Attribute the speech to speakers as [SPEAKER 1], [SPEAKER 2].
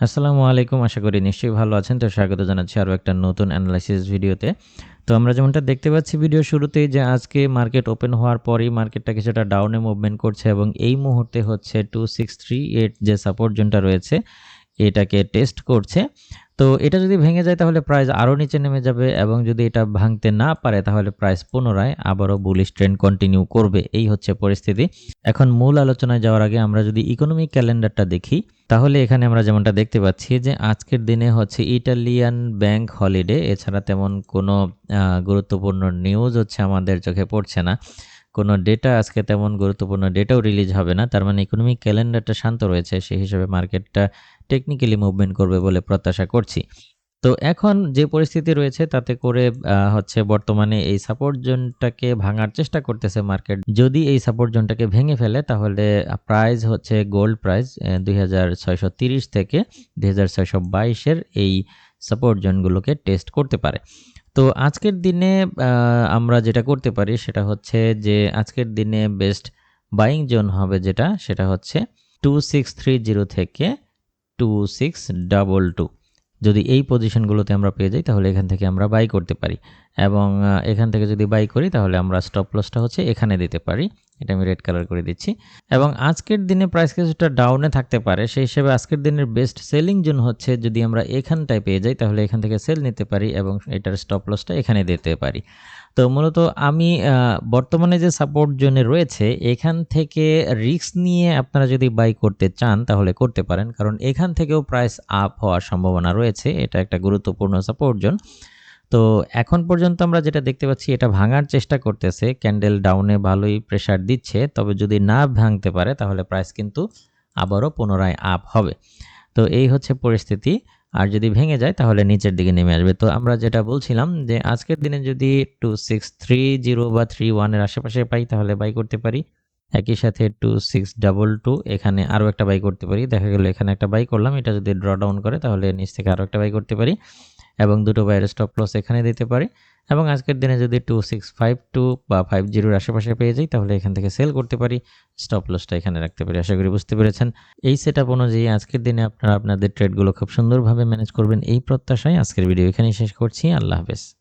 [SPEAKER 1] আসসালামু আলাইকুম, আশা করি নিশ্চয়ই ভালো আছেন। তো স্বাগত জানাচ্ছি আরও একটা নতুন অ্যানালাইসিস ভিডিওতে। তো আমরা যেমনটা দেখতে পাচ্ছি ভিডিও শুরুতেই যে আজকে মার্কেট ওপেন হওয়ার পরই মার্কেটটা কিছুটা ডাউনে মুভমেন্ট করছে এবং এই মুহূর্তে হচ্ছে টু সিক্স থ্রি এইট যে সাপোর্ট জোনটা রয়েছে এটাকে টেস্ট করছে। তো এটা যদি ভেঙে যায় তাহলে প্রাইস আরও নিচে নেমে যাবে এবং যদি এটা ভাঙতে না পারে তাহলে প্রাইস পুনরায় আবারও বুলিশ ট্রেন্ড কন্টিনিউ করবে। এই হচ্ছে পরিস্থিতি। এখন মূল আলোচনায় যাওয়ার আগে আমরা যদি ইকোনমিক ক্যালেন্ডারটা দেখি, তাহলে এখানে আমরা যেমনটা দেখতে পাচ্ছি যে আজকের দিনে হচ্ছে ইটালিয়ান ব্যাংক হলিডে এছাড়া তেমন কোনো গুরুত্বপূর্ণ নিউজ হচ্ছে আমাদের চোখে পড়ছে না। কোনো ডেটা আজকে তেমন গুরুত্বপূর্ণ ডেটাও রিলিজ হবে না। তার মানে ইকোনমিক ক্যালেন্ডারটা শান্ত রয়েছে, সেই হিসাবে মার্কেটটা টেকনিক্যালি মুভমেন্ট করবে বলে প্রত্যাশা করছি। তো এখন যে পরিস্থিতি রয়েছে, তাতে করে হচ্ছে বর্তমানে এই সাপোর্ট জোনটাকে ভাঙার চেষ্টা করতেছে মার্কেট যদি এই সাপোর্ট জোনটাকে ভেঙে ফেলে, তাহলে প্রাইস হচ্ছে গোল্ড প্রাইস দুই থেকে দুই হাজার এই সাপোর্ট জোনগুলোকে টেস্ট করতে পারে। তো আজকের দিনে আমরা যেটা করতে পারি সেটা হচ্ছে যে আজকের দিনে বেস্ট বাইং জোন হবে যেটা, সেটা হচ্ছে টু সিক্স থ্রি জিরো থেকে টু সিক্স ডাবল টু যদি এই পজিশনগুলোতে আমরা পেয়ে যাই, তাহলে এখান থেকে আমরা বাই করতে পারি। এবং এখান থেকে যদি বাই করি তাহলে আমরা স্টপ লসটা হচ্ছে এখানে দিতে পারি। এটা আমি রেড কালার করে দিচ্ছি। এবং আজকের দিনে প্রাইস কিছুটা ডাউনে থাকতে পারে। সেই হিসেবে আজকের দিনের বেস্ট সেলিং জোন হচ্ছে যদি আমরা এখানটায় পেয়ে যাই তাহলে এখান থেকে সেল নিতে পারি এবং এটার স্টপ লসটা এখানে দিতে পারি। তো মূলত আমি বর্তমানে যে সাপোর্ট জোনে রয়েছে, এখান থেকে রিস্ক নিয়ে আপনারা যদি বাই করতে চান তাহলে করতে পারেন। কারণ এখান থেকেও প্রাইস আপ হওয়ার সম্ভাবনা রয়েছে। এটা একটা গুরুত্বপূর্ণ সাপোর্ট জোন তো এখন পর্যন্ত আমরা যেটা দেখতে পাচ্ছি, এটা ভাঙার চেষ্টা করতেছে। ক্যান্ডেল ডাউনে ভালোই প্রেশার দিচ্ছে, তবে যদি না ভাঙতে পারে, তাহলে প্রাইস কিন্তু আবারও পুনরায় আপ হবে। তো এই হচ্ছে পরিস্থিতি। আর যদি ভেঙে যায়, তাহলে নিচের দিকে নেমে আসবে। তো আমরা যেটা বলছিলাম যে, আজকের দিনে যদি টু সিক্স থ্রি জিরো বা থ্রি ওয়ানের আশেপাশে পাই, তাহলে বাই করতে পারি। একই সাথে টু সিক্স ডাবল টু এখানে আরও একটা বাই করতে পারি। দেখা গেলো এখানে একটা বাই করলাম, এটা যদি ড্র ডাউন করে, তাহলে নিচ থেকে আরও একটা বাই করতে পারি। এবং দুটো বাইরের স্টপ লস এখানে দিতে পারি। এবং আজকের দিনে যদি টু সিক্স ফাইভ টু বা ফাইভ জিরোর আশেপাশে পেয়ে যাই, তাহলে এখান থেকে সেল করতে পারি। স্টপ লসটা এখানে রাখতে পারি, আশা করি বুঝতে পেরেছেন। এই সেট আপ অনুযায়ী আজকের দিনে আপনারা আপনাদের ট্রেডগুলো খুব সুন্দরভাবে ম্যানেজ করবেন, এই প্রত্যাশায় আজকের ভিডিও এখানেই শেষ করছি, আল্লাহ হাফেজ।